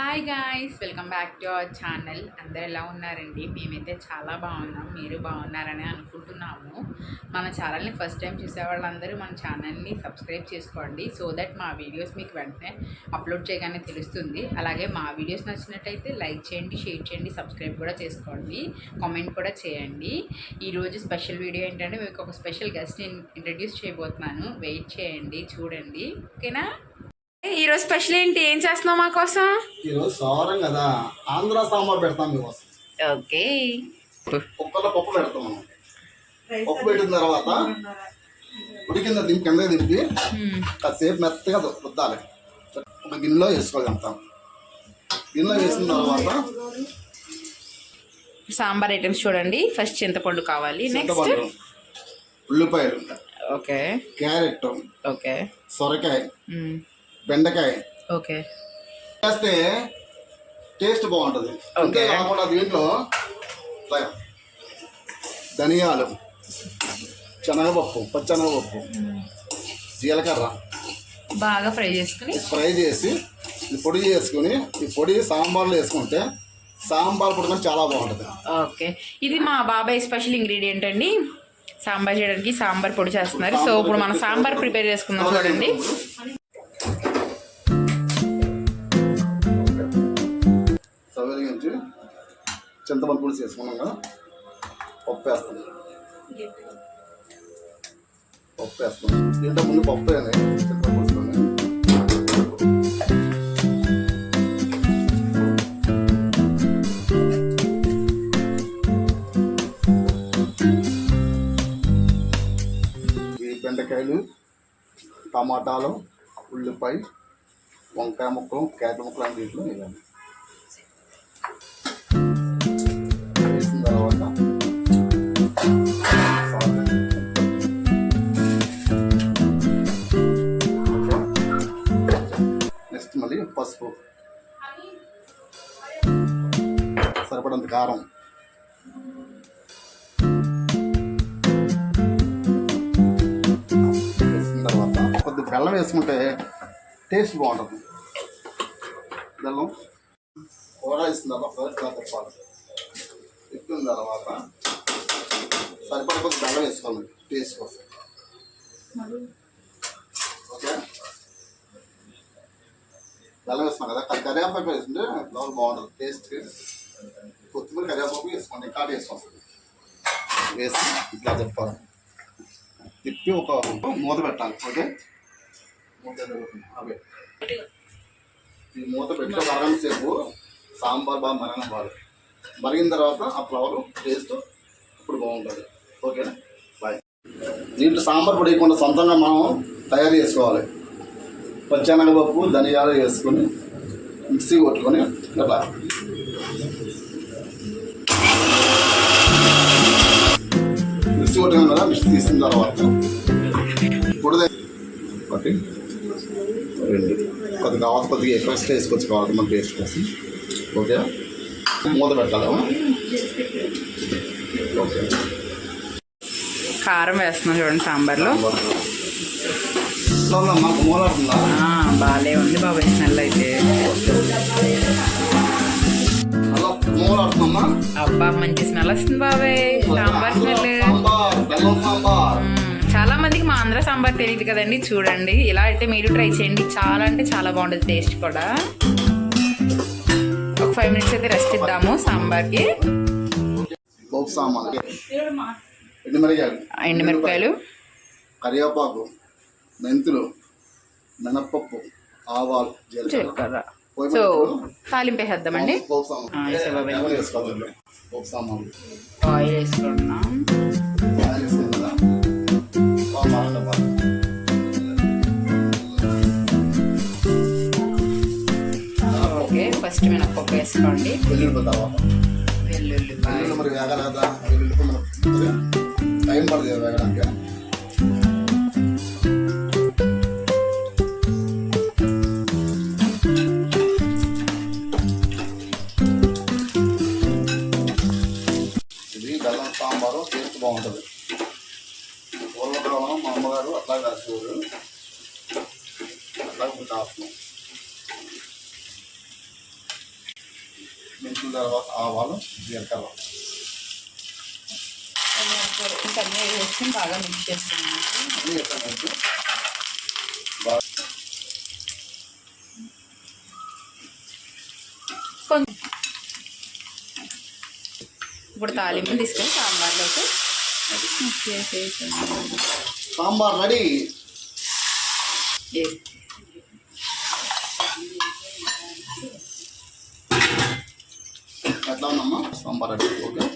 Hi guys welcome back to our channel అందరు ఎలా ఉన్నారండి? మేమైతే చాలా బాగున్నాం. మీరు బాగున్నారని అనుకుంటున్నాము. మన ఛానల్ని ఫస్ట్ టైం చూసే వాళ్ళందరూ మన ఛానల్ని సబ్స్క్రైబ్ చేసుకోండి సో దట్ మా వీడియోస్ మీకు వెంటనే అప్లోడ్ చేయగానే తెలుస్తుంది. అలాగే మా వీడియోస్ నచ్చినట్టయితే లైక్ చేయండి షేర్ చేయండి సబ్స్క్రైబ్ కూడా చేసుకోండి కామెంట్ కూడా చేయండి. ఈరోజు స్పెషల్ వీడియో ఏంటంటే మీకు ఒక స్పెషల్ గెస్ట్ని ఇంట్రడ్యూస్ చేయబోతున్నాను. వెయిట్ చేయండి చూడండి. ఓకేనా ఈరోజు స్పెషల్ ఏంటి? ఏం చేస్తున్నావు మా కోసం? ఈరోజు సోమవారం కదా. ఆంధ్ర సాంబార్ పెడతాం మీకోసం ఓకే. కుక్కర్లో పప్పు పెడతాం మనం. పప్పు పెట్టిన తర్వాత ఉడికింద దింపి కింద దింపి కాసేపు మెత్తగా రుద్దాలి. ఒక గిన్నెలో వేసుకోవాలి అంతా. గిన్నెలో వేసిన తర్వాత సాంబార్ ఐటమ్స్ చూడండి. ఫస్ట్ చింతపండు కావాలి. నెక్స్ట్ ఉల్లిపాయలు ఓకే. Carrot okay. సొరకాయ బెండకాయ. ఓకే. వేస్తే టేస్ట్ బాగుంటుంది. అంతే కాకుండా దీంట్లో ధనియాలు శనగపప్పు పచ్చనగపప్పు జీలకర్ర. బాగా ఫ్రై చేసుకుని ఫ్రై చేసి పొడి చేసుకుని ఈ పొడి సాంబార్లో వేసుకుంటే సాంబార్ పొడి చాలా బాగుంటుంది. ఓకే. ఇది మా బాబాయ్ స్పెషల్ ఇంగ్రీడియంట్ అండి. సాంబార్ చేయడానికి సాంబార్ పొడి చేస్తున్నారు. సో ఇప్పుడు మనం సాంబార్ ప్రిపేర్ చేసుకుందాం చూడండి. చింతపండు పులుసు వేసుకున్నాం కదా. పప్పు వేస్తాం. పప్పు వేస్తాం. దీంట్లో ముందు పప్పు అని చింతపండు ఈ బెండకాయలు టమాటాలు ఉల్లిపాయ వంకాయ ముక్కలు క్యారెట్ ముక్కలు అన్ని దీంట్లో వేయాలి పసుపు. సరిపడంత కారం. వేసిన తర్వాత కొద్ది బెల్లం వేసుకుంటే టేస్ట్ బాగుంటుంది. బెల్లం కూర వేసిన తర్వాత ఫస్ట్ తిప్పాలి తిప్పిన తర్వాత సరిపడ కొద్ది బెల్లం వేసుకోవాలి టేస్ట్ కోసం. బెల్లం కదా. కానీ కరివేపాకు వేసుకుంటే లోపల బాగుంటుంది. టేస్ట్ కొత్తిమీర కరివేపాకు వేసుకోండి. ఇంకా వేసుకోండి. వేసి ఇట్లా తిప్పాలి. తిప్పి ఒక మూత పెట్టాలి. ఓకే? మూత అవే. ఈ మూత పెట్టి ఒక అరగంట సేపు సాంబార్ బాగా మరగనివ్వాలి మరిగిన తర్వాత ఆ ఫ్లవర్ టేస్ట్ ఇప్పుడు బాగుంటుంది. ఓకేనా? బాయ్. దీంట్లో సాంబార్ పొడి వేయకుండా సొంతంగా మనం తయారు చేసుకోవాలి. పచ్చెనగపప్పు ధనియాలు వేసుకొని మిక్సీ కొట్టుకొని ఇట్లా మిక్సీ కొట్టుకున్న కదా మిక్సీ తీసిన తర్వాత ఇప్పుడు ఒకటి రెండు. కొద్దిగా కావాలి కొద్దిగా ఎక్కువ ఎక్స్ట్రా వేసుకోవచ్చు కావాలి మన టేస్ట్ కోసం. ఓకే? మూత పెట్టాలి ఓకే. కారం వేస్తున్నాం చూడండి సాంబార్లో. మాకు మూలాడుతుందా బాగాలే ఉంది బాబాయ్ స్మెల్ అయితే. అలా మూలాడుతుందమ్మా అబ్బా మంచి స్మెల్ వస్తుంది బాబాయ్ సాంబార్ స్మెల్. సాంబార్ చాలా మందికి మా ఆంధ్ర సాంబార్ తెలియదు కదండి చూడండి. ఇలా అయితే మీరు ట్రై చేయండి. చాలా అంటే చాలా బాగుంటుంది టేస్ట్ కూడా. ఒక ఫైవ్ మినిట్స్ అయితే రెస్ట్ ఇద్దాము సాంబార్కి. ఎండుమిరపకాయలు కరివేపాకు. మెంతులు మినప్పప్పు ఆవాలు జీలకర్ర. సో పెట్టుకో. తాలింపు వేసేద్దామండి. పోపు సామాన్ ఆ, వేసే బాబాయ్. ఏమైనా వేసుకోవాలి. ఇందులో. పోపు సామాన్ ఆయిల్ వేసుకుంటున్నాం. ఓకే ఫస్ట్ మినప్పప్పు వేసుకోండి. వెల్లుల్లిపాయ వెల్లుల్లి మరి వేగాలి కదా వెల్లుల్లి మనకు టైం పడుతుంది వేగడానికి. బెల్లం సాంబారు టేస్ట్ బాగుంటుంది. పూర్వకాలం మా అమ్మగారు అట్లా కాసేవారు అట్లా ఇప్పుడు కాస్తున్నాం మెంతుల తర్వాత ఆవాలు జీలకర్ర. అన్నీ వేసుకుని బాగా మిక్స్ చేస్తున్నాను. బాగా కొంచెం ఇప్పుడు తాలింపు తీసుకొని సాంబార్లోకి. సాంబార్ రెడీ. ఎట్లా ఉందమ్మా? సాంబార్ రెడీ. ఓకే.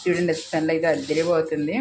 చూడండి స్మెల్ అయితే అద్దరిపోతుంది.